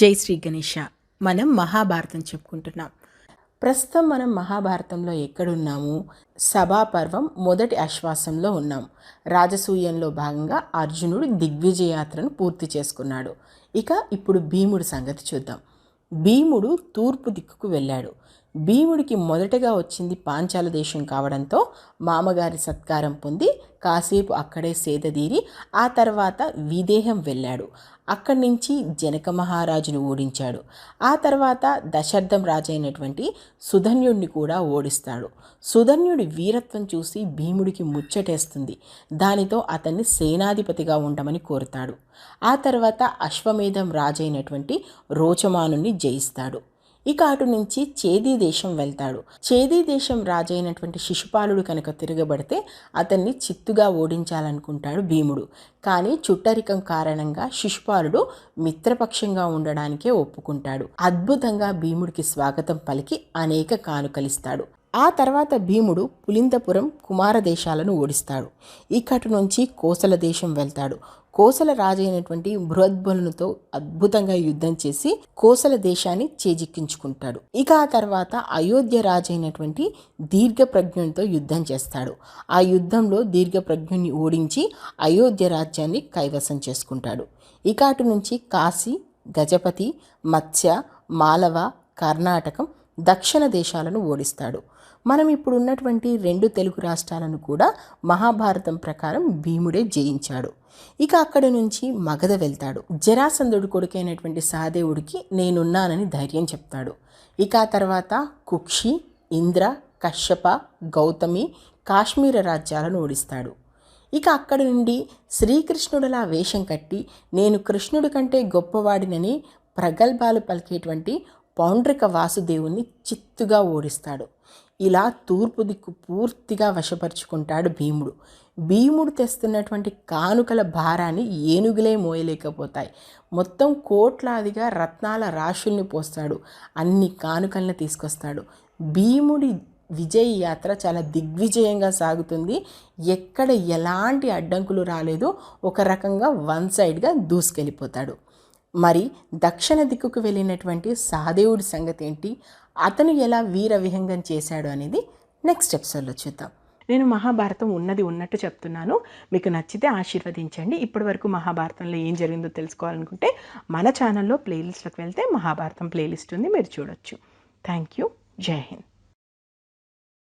జై శ్రీ గణేష మనం మహాభారతం చెప్పుకుంటున్నాం. ప్రస్తుతం మనం మహాభారతంలో ఎక్కడున్నాము? సభాపర్వం మొదటి ఆశ్వాసంలో ఉన్నాం. రాజసూయంలో భాగంగా అర్జునుడు దిగ్విజయాత్రను పూర్తి చేసుకున్నాడు. ఇక ఇప్పుడు భీముడి సంగతి చూద్దాం. భీముడు తూర్పు దిక్కుకు వెళ్ళాడు. భీముడికి మొదటగా వచ్చింది పాంచాల దేశం కావడంతో మామగారి సత్కారం పొంది కాసేపు అక్కడే సేదదీరి ఆ తర్వాత విదేహం వెళ్ళాడు. అక్కడి నుంచి జనక మహారాజును ఓడించాడు. ఆ తర్వాత దశార్థం రాజైనటువంటి సుధన్యుడిని కూడా ఓడిస్తాడు. సుధన్యుడి వీరత్వం చూసి భీముడికి ముచ్చటేస్తుంది. దానితో అతన్ని సేనాధిపతిగా ఉండమని కోరుతాడు. ఆ తర్వాత అశ్వమేధం రాజైనటువంటి రోచమానుని జయిస్తాడు. ఇక అటు నుంచి చేదీ దేశం వెళ్తాడు. చేదీ దేశం రాజైనటువంటి శిశుపాలుడు కనుక తిరగబడితే అతన్ని చిత్తుగా ఓడించాలనుకుంటాడు భీముడు. కానీ చుట్టరికం కారణంగా శిశుపాలుడు మిత్రపక్షంగా ఉండడానికే ఒప్పుకుంటాడు. అద్భుతంగా భీముడికి స్వాగతం పలికి అనేక కానుకలిస్తాడు. ఆ తర్వాత భీముడు పులిందపురం కుమారదేశాలను ఓడిస్తాడు. ఇక్కడి నుంచి కోసల దేశం వెళ్తాడు. కోసల రాజైనటువంటి బృహద్బలునితో అద్భుతంగా యుద్ధం చేసి కోసల దేశాన్ని చేజిక్కించుకుంటాడు. ఇక ఆ తర్వాత అయోధ్య రాజైనటువంటి దీర్ఘప్రజ్ఞునితో యుద్ధం చేస్తాడు. ఆ యుద్ధంలో దీర్ఘప్రజ్ఞుని ఓడించి అయోధ్య రాజ్యాన్ని కైవసం చేసుకుంటాడు. ఇక అటు నుంచి కాశీ గజపతి మత్స్య మాలవ కర్ణాటకం దక్షిణ దేశాలను ఓడిస్తాడు. మనం ఇప్పుడు ఉన్నటువంటి రెండు తెలుగు రాష్ట్రాలను కూడా మహాభారతం ప్రకారం భీముడే జయించాడు. ఇక అక్కడి నుంచి మగధ వెళ్తాడు. జరాసంధుడు కొడుకైనటువంటి సహదేవుడికి నేనున్నానని ధైర్యం చెప్తాడు. ఇక ఆ తర్వాత కుక్షి ఇంద్ర కశ్యప గౌతమి కాశ్మీర రాజ్యాలను ఓడిస్తాడు. ఇక అక్కడి నుండి శ్రీకృష్ణుడిలా వేషం కట్టి నేను కృష్ణుడి కంటే గొప్పవాడినని ప్రగల్భాలు పలికేటువంటి పౌండ్రిక వాసుదేవుని చిత్తుగా ఓడిస్తాడు. ఇలా తూర్పు దిక్కు పూర్తిగా వశపరుచుకుంటాడు భీముడు. భీముడు తెస్తున్నటువంటి కానుకల భారాన్ని ఏనుగులే మోయలేకపోతాయి. మొత్తం కోట్లాదిగా రత్నాల రాశుల్ని పోస్తాడు. అన్ని కానుకల్ని తీసుకొస్తాడు. భీముడి విజయ యాత్ర చాలా దిగ్విజయంగా సాగుతుంది. ఎక్కడ ఎలాంటి అడ్డంకులు రాలేదో. ఒక రకంగా వన్ సైడ్గా దూసుకెళ్ళిపోతాడు. మరి దక్షిణ దిక్కుకు వెళ్ళినటువంటి సహదేవుడి సంగతి ఏంటి? అతను ఎలా వీర విహంగం చేశాడు అనేది నెక్స్ట్ ఎపిసోడ్లో చూద్దాం. నేను మహాభారతం ఉన్నది ఉన్నట్టు చెప్తున్నాను. మీకు నచ్చితే ఆశీర్వదించండి. ఇప్పటి వరకు మహాభారతంలో ఏం జరిగిందో తెలుసుకోవాలనుకుంటే మన ఛానల్లో ప్లేలిస్ట్లోకి వెళ్తే మహాభారతం ప్లేలిస్ట్ ఉంది. మీరు చూడొచ్చు. థ్యాంక్ యూ జై హింద్